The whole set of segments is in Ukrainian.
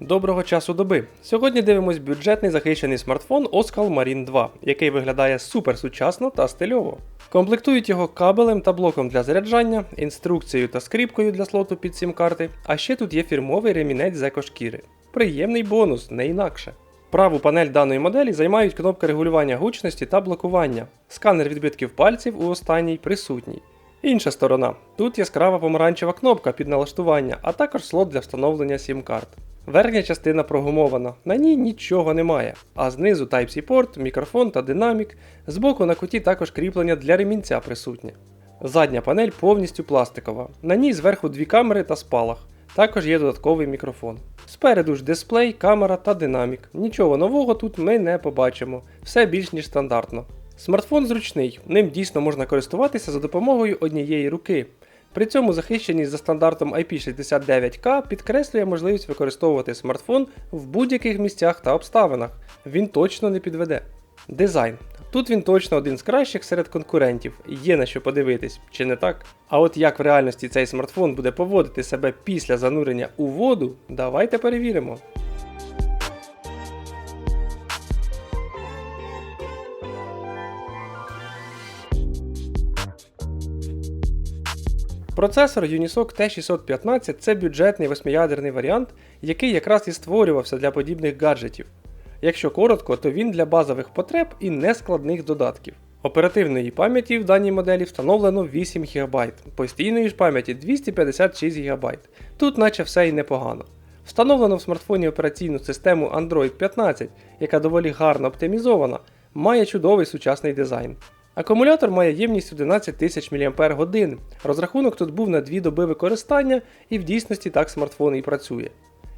Доброго часу доби. Сьогодні дивимось бюджетний захищений смартфон Oskal Marine 2, який виглядає супер сучасно та стильово. Комплектують його кабелем та блоком для заряджання, інструкцією та скріпкою для слоту під сім-карти, а ще тут є фірмовий ремінець з екошкіри. Приємний бонус, не інакше. Праву панель даної моделі займають кнопки регулювання гучності та блокування. Сканер відбитків пальців у останній присутній. Інша сторона. Тут яскрава помаранчева кнопка під налаштування, а також слот для встановлення сім-карт. Верхня частина прогумована, на ній нічого немає, а знизу Type-C порт, мікрофон та динамік, збоку на куті також кріплення для ремінця присутнє. Задня панель повністю пластикова, на ній зверху дві камери та спалах. Також є додатковий мікрофон. Спереду ж дисплей, камера та динамік. Нічого нового тут ми не побачимо, все більш ніж стандартно. Смартфон зручний, ним дійсно можна користуватися за допомогою однієї руки. При цьому захищеність за стандартом IP69K підкреслює можливість використовувати смартфон в будь-яких місцях та обставинах. Він точно не підведе. Дизайн. Тут він точно один з кращих серед конкурентів, є на що подивитись, чи не так? А от як в реальності цей смартфон буде поводити себе після занурення у воду, давайте перевіримо. Процесор Unisoc T615 це бюджетний восьмиядерний варіант, який якраз і створювався для подібних гаджетів. Якщо коротко, то він для базових потреб і нескладних додатків. Оперативної пам'яті в даній моделі встановлено 8 ГБ, постійної ж пам'яті 256 ГБ. Тут наче все і непогано. Встановлено в смартфоні операційну систему Android 15, яка доволі гарно оптимізована, має чудовий сучасний дизайн. Акумулятор має ємність 11 тисяч мАч. Розрахунок тут був на 2 доби використання, і в дійсності так смартфон і працює.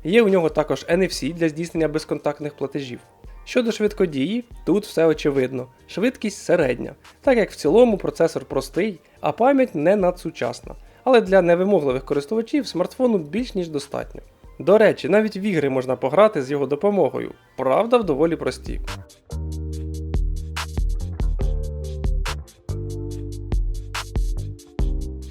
Є у нього також NFC для здійснення безконтактних платежів. Щодо швидкодії, тут все очевидно, швидкість середня, так як в цілому процесор простий, а пам'ять не надсучасна. Але для невимогливих користувачів смартфону більш ніж достатньо. До речі, навіть в ігри можна пограти з його допомогою, правда в доволі прості.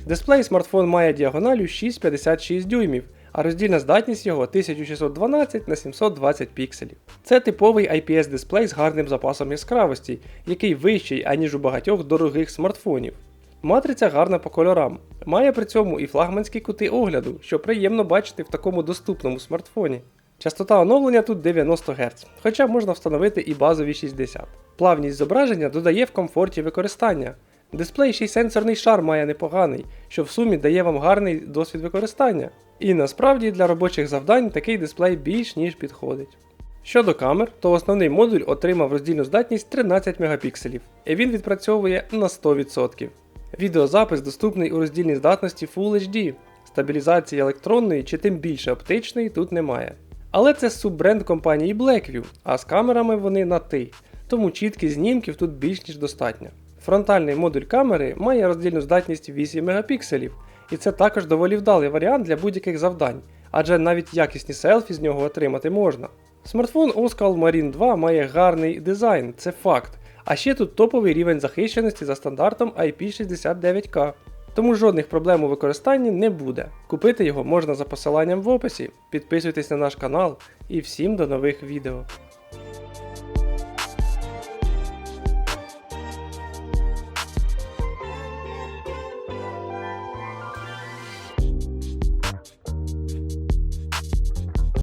Дисплей смартфон має діагоналю 6,56 дюймів, а роздільна здатність його 1612 на 720 пікселів. Це типовий IPS дисплей з гарним запасом яскравості, який вищий, аніж у багатьох дорогих смартфонів. Матриця гарна по кольорам, має при цьому і флагманські кути огляду, що приємно бачити в такому доступному смартфоні. Частота оновлення тут 90 Гц, хоча можна встановити і базові 60. Плавність зображення додає в комфорті використання. Дисплей ще й сенсорний шар має непоганий, що в сумі дає вам гарний досвід використання. І насправді для робочих завдань такий дисплей більш ніж підходить. Щодо камер, то основний модуль отримав роздільну здатність 13 Мп, і він відпрацьовує на 100%. Відеозапис доступний у роздільній здатності Full HD, стабілізації електронної чи тим більше оптичної тут немає. Але це суббренд компанії Blackview, а з камерами вони на ти, тому чіткість знімків тут більш ніж достатньо. Фронтальний модуль камери має роздільну здатність 8 Мп, і це також доволі вдалий варіант для будь-яких завдань, адже навіть якісні селфі з нього отримати можна. Смартфон Oskal Marine 2 має гарний дизайн, це факт. А ще тут топовий рівень захищеності за стандартом IP69K. Тому жодних проблем у використанні не буде. Купити його можна за посиланням в описі. Підписуйтесь на наш канал і всім до нових відео.